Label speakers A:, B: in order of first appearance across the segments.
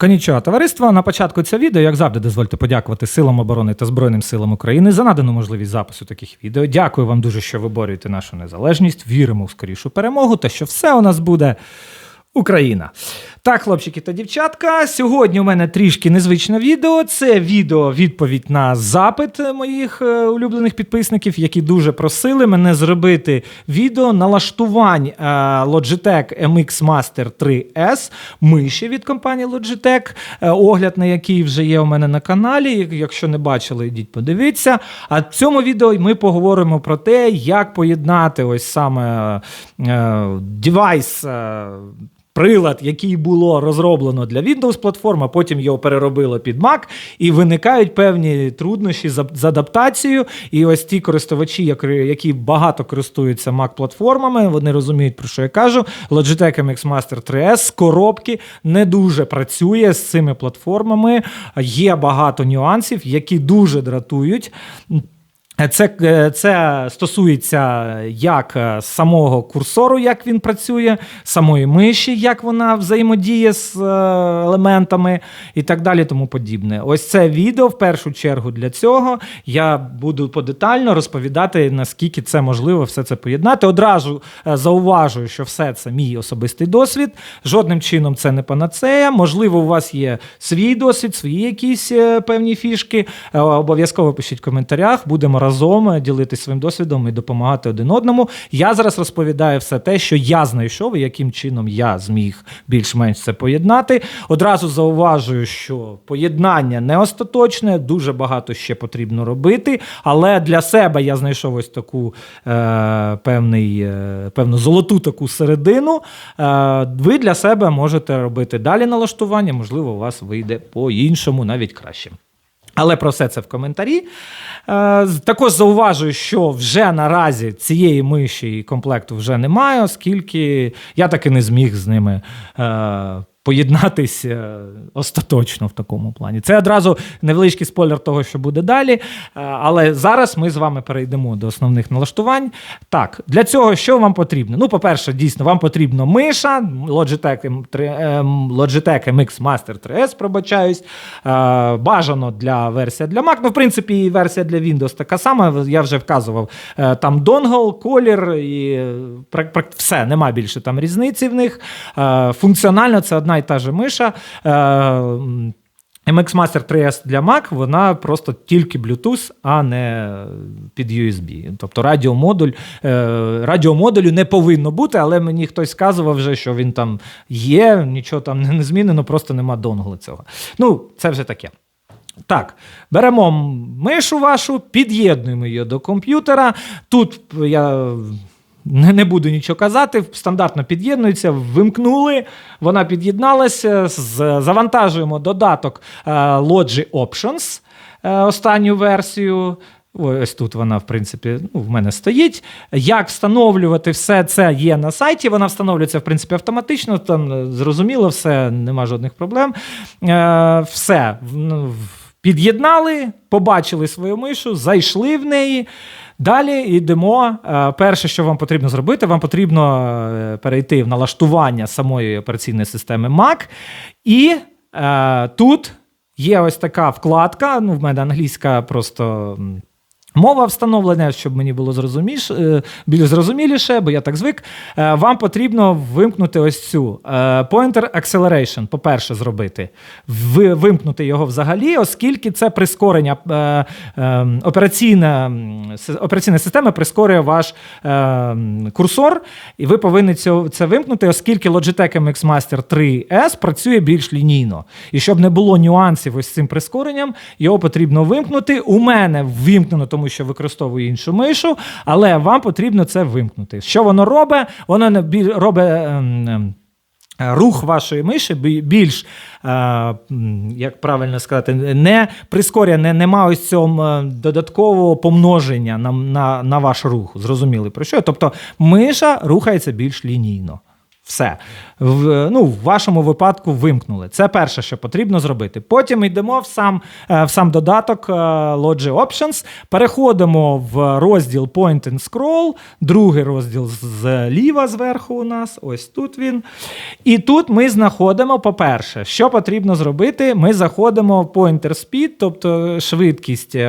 A: Конічого товариства На початку цього відео, як завжди, дозвольте подякувати Силам оборони та Збройним силам України за надану можливість запису таких відео. Дякую вам дуже, що ви борюєте нашу незалежність. Віримо в скорішу перемогу та що все у нас буде Україна. Так, хлопчики та дівчатка. Сьогодні у мене трішки незвичне відео. Це відео відповідь на запит моїх е, улюблених підписників, які дуже просили мене зробити відео налаштувань е, Logitech MX Master 3S миші від компанії Logitech, е, огляд на який вже є у мене на каналі. Якщо не бачили, йдіть подивіться. А в цьому відео ми поговоримо про те, як поєднати ось саме девайс. Прилад, який було розроблено для Windows платформ, а потім його переробило під Mac, і виникають певні труднощі з, адаптацією. І ось ті користувачі, які- багато користуються Mac платформами, вони розуміють, про що я кажу. Logitech MX Master 3S з коробки не дуже працює з цими платформами. Є багато нюансів, які дуже дратують. Це, е, це стосується як е, самого курсору, як він працює, самої миші, як вона взаємодіє з е, елементами і так далі, тому подібне. Ось це відео в першу чергу для цього. Я буду подетально розповідати, наскільки це можливо все це поєднати. Одразу е, зауважую, що все це мій особистий досвід. Жодним чином це не панацея. Можливо, у вас є свій досвід, свої якісь е, певні фішки. Е, Обов'язково пишіть в коментарях. Будемо разом е, ділитися своїм досвідом і допомагати один одному. Я зараз розповідаю все те, що я знайшов, і яким чином я зміг більш-менш це поєднати. Одразу зауважую, що поєднання не остаточне, дуже багато ще потрібно робити. Але для себе я знайшов ось таку е, певний, е, певну золоту таку середину. Е, ви для себе можете робити далі налаштування, можливо, у вас вийде по-іншому, навіть краще. Але про все це в коментарі. Е, також зауважую, що вже наразі цієї миші і комплекту вже немає, оскільки я таки не зміг з ними поєднатись е, остаточно в такому плані. Це одразу невеличкий спойлер того, що буде далі. Е, але зараз ми з вами перейдемо до основних налаштувань. Так, для цього що вам потрібно? Ну, по-перше, дійсно, вам потрібна миша, Logitech, M3, ем, Logitech MX Master 3S, пробачаюсь. Е, бажано для версія для Mac. Ну, в принципі, і версія для Windows така сама. Я вже вказував. Там донгл, колір і все, нема більше там різниці в них. Функціонально це одна і та же миша. Е, MX Master 3S для Mac, вона просто тільки Bluetooth, а не під USB. Тобто радіомодуль, е, радіомодулю не повинно бути, але мені хтось сказував вже, що він там є, нічого там не змінено, просто нема донгли цього. Ну, це вже таке. Так, беремо мишу вашу, під'єднуємо її до комп'ютера. Тут я не, не буду нічого казати, стандартно під'єднується, вимкнули, вона під'єдналася, завантажуємо додаток е, Logi Options, е, останню версію. Ось тут вона, в принципі, ну, в мене стоїть. Як встановлювати все це є на сайті. Вона встановлюється, в принципі, автоматично. Там е, зрозуміло, все, нема жодних проблем. Е, все. ну, Під'єднали, побачили свою мишу, зайшли в неї. Далі йдемо. Е, Перше, що вам потрібно зробити, вам потрібно е, перейти в налаштування самої операційної системи Mac. І е, тут є ось така вкладка. Ну, в мене англійська просто. Мова встановлення, щоб мені було зрозуміш, е, більш зрозуміліше, бо я так звик. Е, Вам потрібно вимкнути ось цю е, Pointer Acceleration, по-перше, зробити. Вимкнути його взагалі, оскільки це прискорення операційна, операційна система прискорює ваш курсор, і ви повинні це вимкнути, оскільки Logitech MX Master 3S працює більш лінійно. І щоб не було нюансів ось з цим прискоренням, його потрібно вимкнути. У мене вимкнено, тому що використовую іншу мишу, але вам потрібно це вимкнути. Що воно робить? Воно робить. ем, ем, Рух вашої миші більш, е, як правильно сказати, не прискорює, не, нема ось цього е, додаткового помноження на, на, на ваш рух. Зрозуміли про що? Тобто миша рухається більш лінійно. Все. В, ну, в вашому випадку вимкнули. Це перше, що потрібно зробити. Потім йдемо в сам, е, в сам додаток е, Logi Options, переходимо в розділ Point and Scroll, другий розділ зліва зверху у нас, ось тут він. І тут ми знаходимо, по-перше, що потрібно зробити, ми заходимо в Pointer Speed, тобто швидкість е,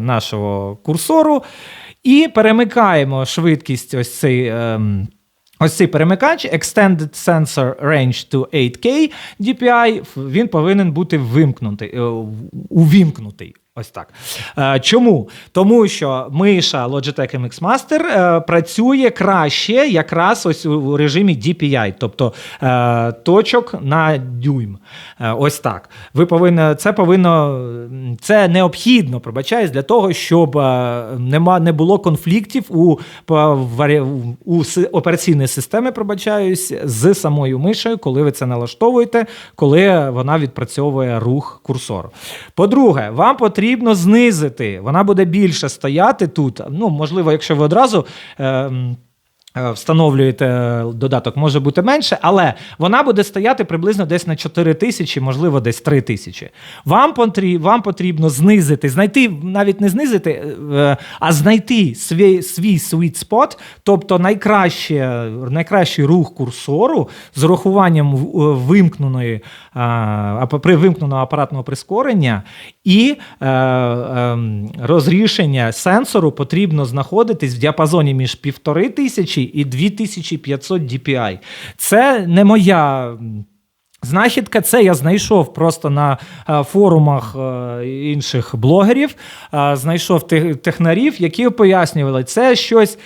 A: нашого курсору, і перемикаємо швидкість ось цей. ем, Ось цей перемикач Extended Sensor Range to 8K DPI, він повинен бути вимкнутий, е, увімкнутий. Ось так. Е, Чому? Тому що миша Logitech MX Master е, працює краще якраз ось у режимі DPI, тобто е, точок на дюйм. Ось так. Ви повинні, це повинно, це необхідно, пробачаюсь, для того, щоб нема, не було конфліктів у, у операційної системи, пробачаюсь, з самою мишею, коли ви це налаштовуєте, коли вона відпрацьовує рух курсору. По-друге, вам потрібно знизити, вона буде більше стояти тут. Ну, можливо, якщо ви одразу. Е, е, Встановлюєте додаток, може бути менше, але вона буде стояти приблизно десь на 4 тисячі, можливо, десь 3 тисячі. Вам, потрі- вам потрібно знизити, знайти, навіть не знизити, е, а знайти свій, свій sweet spot, тобто найкраще, найкращий рух курсору з урахуванням е, вимкненої при вимкненого апаратного прискорення і е, е, розрішення сенсору потрібно знаходитись в діапазоні між 1500 тисячі і 2500 DPI. Це не моя. Знахідка, це я знайшов просто на е, форумах е, інших блогерів, е, знайшов те- технарів, які пояснювали, це щось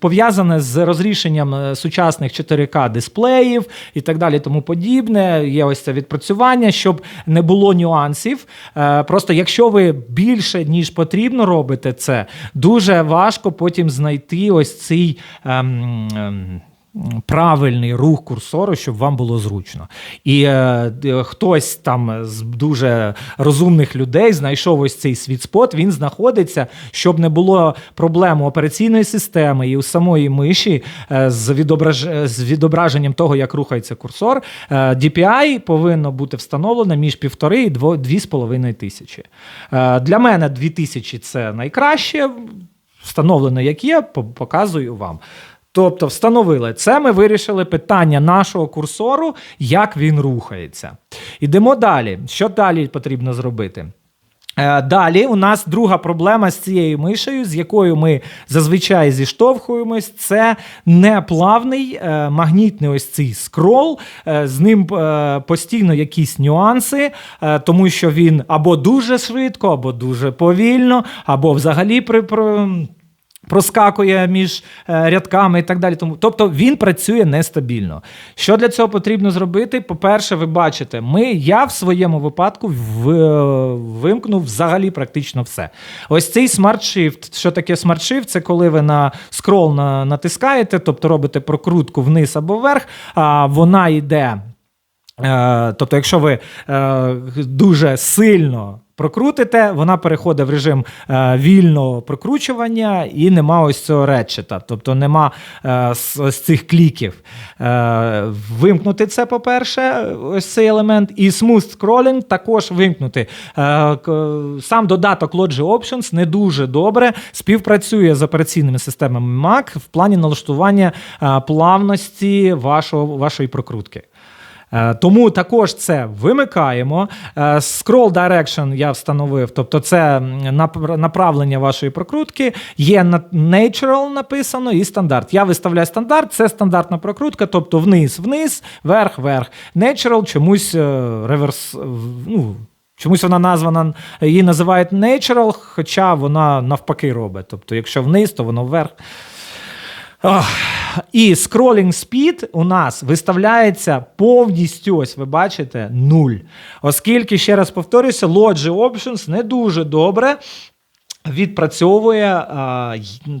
A: пов'язане з розрішенням сучасних 4К дисплеїв і так далі, тому подібне. Є ось це відпрацювання, щоб не було нюансів. Просто якщо ви більше ніж потрібно робите це, дуже важко потім знайти ось цей. ем, ем, Правильний рух курсору, щоб вам було зручно. І е, хтось там з дуже розумних людей знайшов ось цей світспот. Він знаходиться, щоб не було проблем у операційної системи і у самої миші е, з, відображ... з відображенням того, як рухається курсор. Е, DPI повинно бути встановлено між півтори і дві з половиною тисячі. Е, Для мене дві тисячі це найкраще. Встановлено, як є, показую вам. Тобто, встановили це. Ми вирішили питання нашого курсору, як він рухається. Ідемо далі. Що далі потрібно зробити? Е, Далі у нас друга проблема з цією мишею, з якою ми зазвичай зіштовхуємось, це неплавний е, магнітний ось цей скрол. Е, З ним постійно якісь нюанси, тому що він або дуже швидко, або дуже повільно, або взагалі при. Проскакує між е, рядками і так далі. Тому, тобто він працює нестабільно. Що для цього потрібно зробити? По-перше, ви бачите, ми, я в своєму випадку е, вимкнув взагалі практично все. Ось цей Shift. Що таке Shift? Це коли ви на скрол на, натискаєте, тобто робите прокрутку вниз або вверх, а вона йде. Е, Тобто, якщо ви дуже сильно прокрутите, вона переходить в режим е, вільного прокручування і нема ось цього ретчета, тобто нема е, ось цих кліків. Е, Вимкнути це, по-перше, ось цей елемент, і smooth scrolling також вимкнути. Сам додаток Logi Options не дуже добре співпрацює з операційними системами Mac в плані налаштування плавності вашого, вашої прокрутки. Е, Тому також це вимикаємо. Е, Scroll Direction я встановив, тобто це направлення вашої прокрутки. Є Natural написано і стандарт. Я виставляю стандарт, це стандартна прокрутка, тобто вниз, вниз, вверх, вверх. Natural чомусь е, реверс. Ну, Чомусь вона названа, її називають natural, хоча вона навпаки робить. Тобто, якщо вниз, то воно вверх. І scrolling speed у нас виставляється повністю, ось ви бачите, нуль. Оскільки, ще раз повторюся, Logi Options не дуже добре Відпрацьовує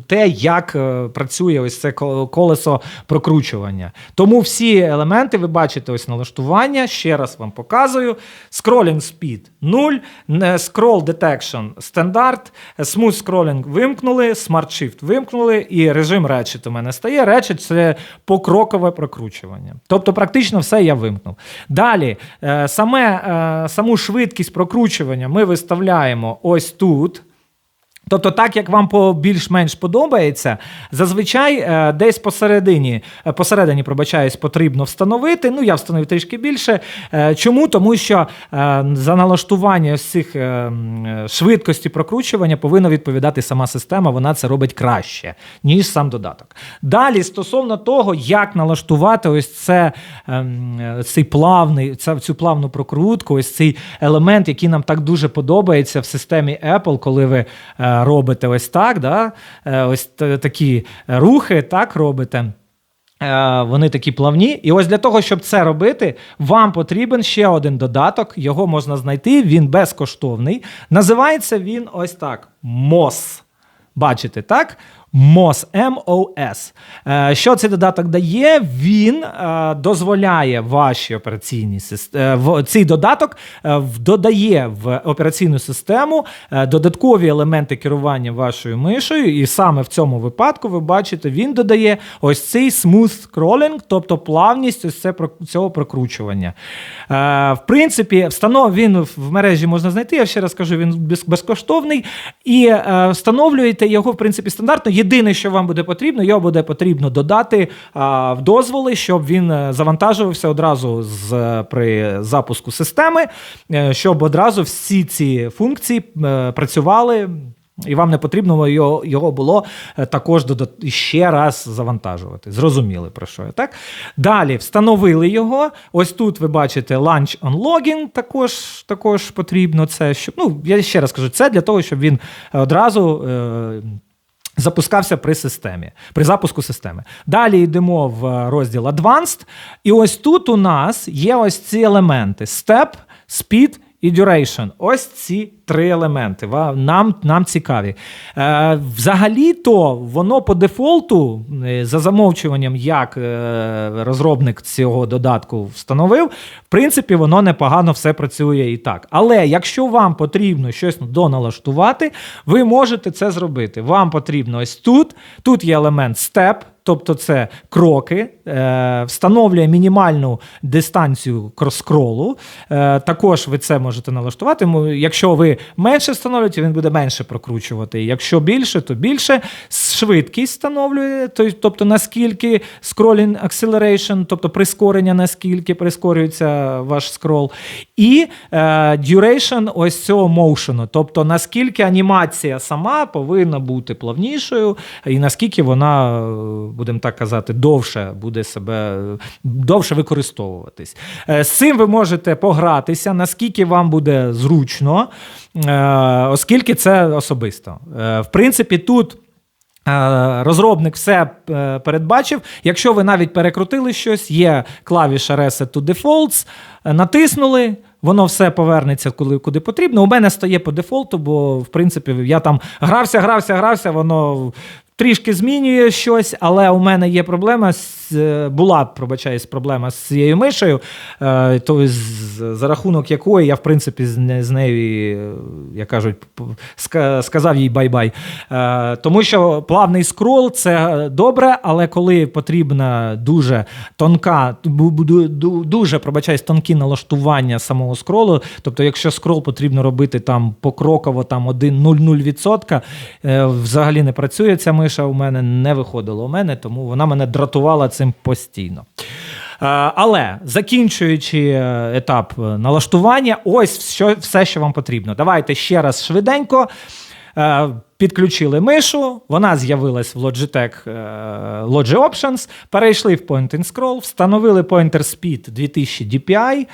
A: те, як е, працює ось це колесо прокручування. Тому всі елементи ви бачите ось налаштування. Ще раз вам показую. Scrolling speed 0, не- scroll detection стандарт, smooth scrolling вимкнули, smart shift вимкнули, і режим Ratchet у мене стає. Ratchet – це покрокове прокручування. Тобто, практично все я вимкнув. Далі, е, саме, е, саму швидкість прокручування ми виставляємо ось тут. Тобто, так як вам більш-менш подобається, зазвичай е, десь посередині, е, посередині, пробачаюсь, потрібно встановити. Ну, я встановив трішки більше. Е, чому? Тому що за налаштування ось цих швидкості прокручування повинна відповідати сама система. Вона це робить краще, ніж сам додаток. Далі, стосовно того, як налаштувати ось це, цей плавний, цю плавну прокрутку, ось цей елемент, який нам так дуже подобається в системі Apple, коли ви робите ось так, да? е, ось такі рухи, так робите. Е, Вони такі плавні. І ось для того, щоб це робити, вам потрібен ще один додаток. Його можна знайти, він безкоштовний. Називається він ось так: МОС. Бачите, так? MOS, M-O-S. Е, Що цей додаток дає? Він е, дозволяє вашій операційній системі, цей додаток е, додає в операційну систему додаткові елементи керування вашою мишею, і саме в цьому випадку ви бачите, він додає ось цей smooth scrolling, тобто плавність ось цього прокручування. В принципі, встанов він в мережі можна знайти. Я ще раз кажу, він безкоштовний. І встановлюєте його, в принципі, стандартно. Єдине, що вам буде потрібно, його буде потрібно додати в дозволи, щоб він е, завантажувався одразу з, е, при запуску системи, е, щоб одразу всі ці функції працювали. І вам не потрібно його, його було також додат- ще раз завантажувати. Зрозуміли про що я так? Далі встановили його. Ось тут ви бачите Launch on Login, також, також потрібно це. Щоб, ну, я ще раз кажу, це для того, щоб він одразу. Е, Запускався при системі, при запуску системи. Далі йдемо в розділ Advanced. І ось тут у нас є ось ці елементи: Step, Speed і Duration. Ось ці три елементи. Нам, нам цікаві. Е, взагалі-то воно по дефолту, е, за замовчуванням, як е, розробник цього додатку встановив, в принципі, воно непогано все працює і так. Але якщо вам потрібно щось доналаштувати, ви можете це зробити. Вам потрібно ось тут. Тут є елемент Step. Тобто це кроки, е, встановлює мінімальну дистанцію крос-скролу. Е, також ви це можете налаштувати. Якщо ви менше встановлюєте, він буде менше прокручувати. Якщо більше, то більше. Швидкість встановлює, тобто наскільки scrolling acceleration, тобто прискорення, наскільки прискорюється ваш скрол. І е, duration ось цього моушену, тобто наскільки анімація сама повинна бути плавнішою, і наскільки вона, будемо так казати, довше буде себе довше використовуватись. Е, З цим ви можете погратися, наскільки вам буде зручно, е, оскільки це особисто. Е, В принципі, тут. Розробник все передбачив. Якщо ви навіть перекрутили щось, є клавіша Reset to Defaults, натиснули, воно все повернеться коли, куди потрібно. У мене стає по дефолту, бо в принципі я там грався, грався, грався, воно. Трішки змінює щось, але у мене є проблема з була, пробачаюсь, проблема з цією мишею, е, то за рахунок якої я, в принципі, з, нею, е, як кажуть, сказав їй бай-бай. Е, Тому що плавний скрол це добре, але коли потрібна дуже тонка, дуже пробачаюсь, тонкі налаштування самого скролу. Тобто, якщо скрол потрібно робити там покроково там 1-0,0%, е, взагалі не працює ця миша у мене, не виходила у мене, тому вона мене дратувала цим постійно. Е, Але закінчуючи е, етап е, налаштування, ось що, все, що вам потрібно. Давайте ще раз швиденько. Підключили мишу, вона з'явилась в Logitech Logi Options, перейшли в Point and Scroll, встановили Pointer Speed 2000 DPI.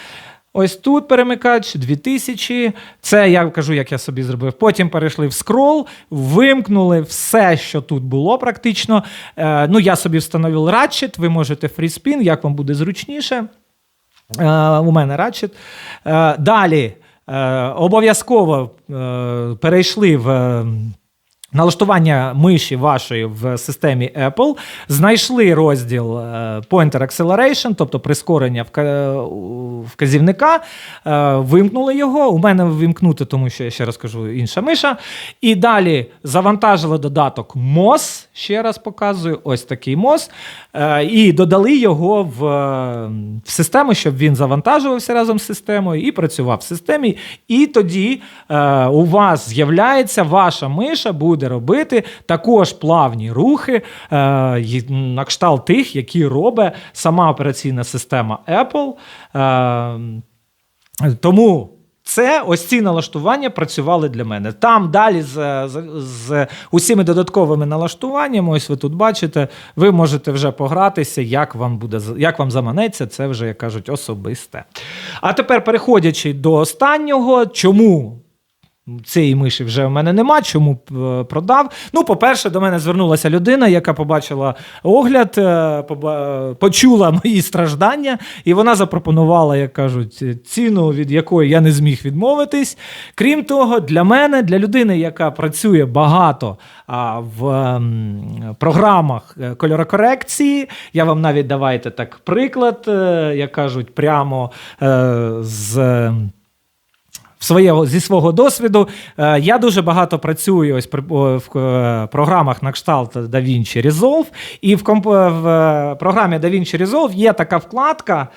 A: Ось тут перемикач 2000. Це я кажу, як я собі зробив. Потім перейшли в скрол, вимкнули все, що тут було практично. Е, ну, я собі встановив Ratchet, ви можете FreeSpin, як вам буде зручніше. Е, у мене Ratchet. Е, далі. е, обов'язково е, перейшли в. Налаштування миші вашої в системі Apple, знайшли розділ е, Pointer Acceleration, тобто прискорення вказівника, е, вимкнули його. У мене вимкнути, тому що я ще раз кажу, інша миша. І далі завантажили додаток MOS, ще раз показую, ось такий MOS, е, і додали його в, в систему, щоб він завантажувався разом з системою і працював в системі. І тоді у вас з'являється ваша миша буде робити також плавні рухи е, на кшталт тих, які робить сама операційна система Apple. Е, тому. Це ось ці налаштування працювали для мене. Там далі з, з, з усіми додатковими налаштуваннями, ось ви тут бачите, ви можете вже погратися, як вам буде як вам заманеться, це вже, як кажуть, особисте. А тепер переходячи до останнього, чому Цієї миші вже в мене нема. Чому е, продав? Ну, по-перше, до мене звернулася людина, яка побачила огляд, е, почула мої страждання, і вона запропонувала, як кажуть, ціну, від якої я не зміг відмовитись. Крім того, для мене, для людини, яка працює багато в ем, програмах е, кольорокорекції, я вам навіть давайте так приклад, е, як кажуть, прямо е, з в своєго, зі свого досвіду. Е, я дуже багато працюю ось в е, програмах на кшталт DaVinci Resolve. І в, комп, в е, програмі DaVinci Resolve є така вкладка.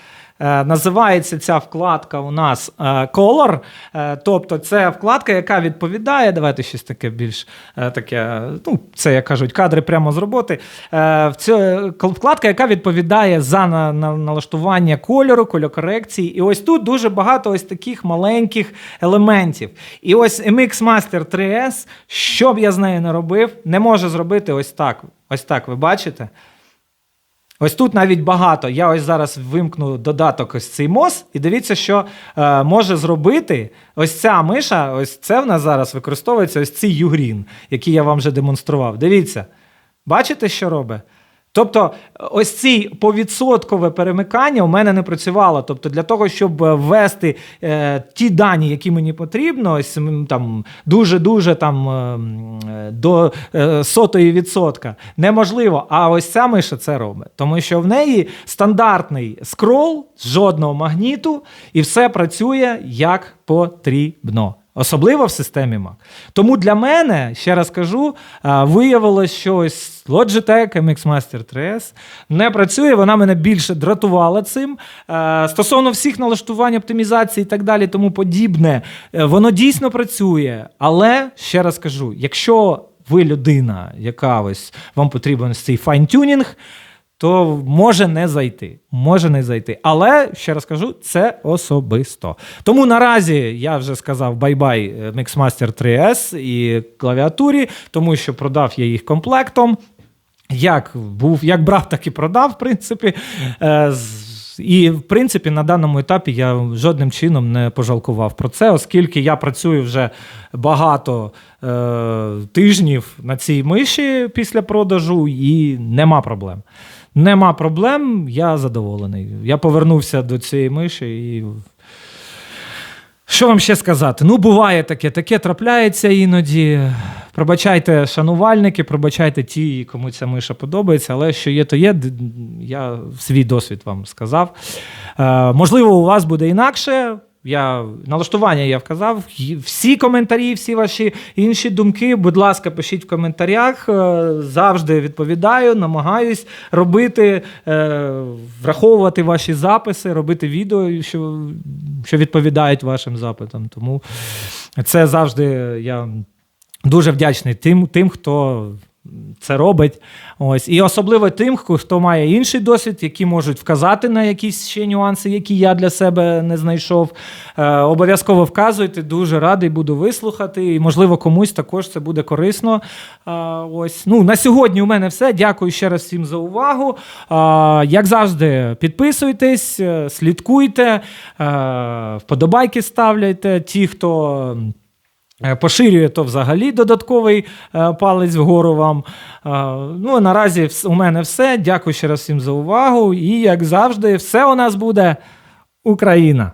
A: Е, Називається ця вкладка у нас е, Color. Е, Тобто, це вкладка, яка відповідає. Давайте щось таке більш е, таке. Ну, це як кажуть, кадри прямо з роботи. Е, в цю- е, Вкладка, яка відповідає за на, на, налаштування кольору, кольокорекції. І ось тут дуже багато ось таких маленьких елементів. І ось MX Master 3S, що б я з нею не робив, не може зробити ось так. Ось так, ви бачите? Ось тут навіть багато. Я ось зараз вимкну додаток ось цей МОЗ, і дивіться, що е, може зробити ось ця миша. Ось це в нас зараз використовується ось цей югрін, який я вам вже демонстрував. Дивіться, бачите, що робить? Тобто, ось ці повідсоткове перемикання у мене не працювало. Тобто, для того, щоб е, ввести е, ті дані, які мені потрібно, ось там дуже-дуже там е, е, до е, сотої відсотка, неможливо. А ось ця миша це робить. Тому що в неї стандартний скрол, жодного магніту, і все працює як потрібно. Особливо в системі Mac. Тому для мене, ще раз кажу, а, виявилось, що ось Logitech MX Master 3S не працює, вона мене більше дратувала цим. Е, Стосовно всіх налаштувань, оптимізації і так далі, тому подібне, е, воно дійсно працює. Але ще раз кажу: якщо ви людина, яка ось вам потрібен цей файн-тюнінг, то може не зайти. Може не зайти. Але ще раз кажу, це особисто. Тому наразі я вже сказав бай-бай е, Mixmaster 3S і клавіатурі, тому що продав я їх комплектом. Як був, як брав, так і продав, в принципі. Е, І, в принципі, на даному етапі я жодним чином не пожалкував про це, оскільки я працюю вже багато е, тижнів на цій миші після продажу, і нема проблем. Нема проблем, я задоволений. Я повернувся до цієї миші і. Що вам ще сказати? Ну, буває таке, таке трапляється іноді. Пробачайте шанувальники, пробачайте ті, кому ця миша подобається, але що є, то є. Я свій досвід вам сказав. Е, можливо, у вас буде інакше. Я налаштування я вказав. Всі коментарі, всі ваші інші думки, будь ласка, пишіть в коментарях. Е, Завжди відповідаю, намагаюсь робити, е, враховувати ваші записи, робити відео, що, що відповідають вашим запитам. Тому це завжди я дуже вдячний тим, тим хто це робить. Ось. І особливо тим, хто має інший досвід, які можуть вказати на якісь ще нюанси, які я для себе не знайшов. Е, обов'язково вказуйте, дуже радий буду вислухати. І, можливо, комусь також це буде корисно. Е, ось. Ну, на сьогодні у мене все. Дякую ще раз всім за увагу. Е, як завжди, підписуйтесь, е, слідкуйте, е, вподобайки ставляйте. Ті, хто. Е, Поширює то взагалі додатковий е, палець вгору вам. Е, Ну, а наразі у мене все. Дякую ще раз всім за увагу. І, як завжди, все у нас буде Україна.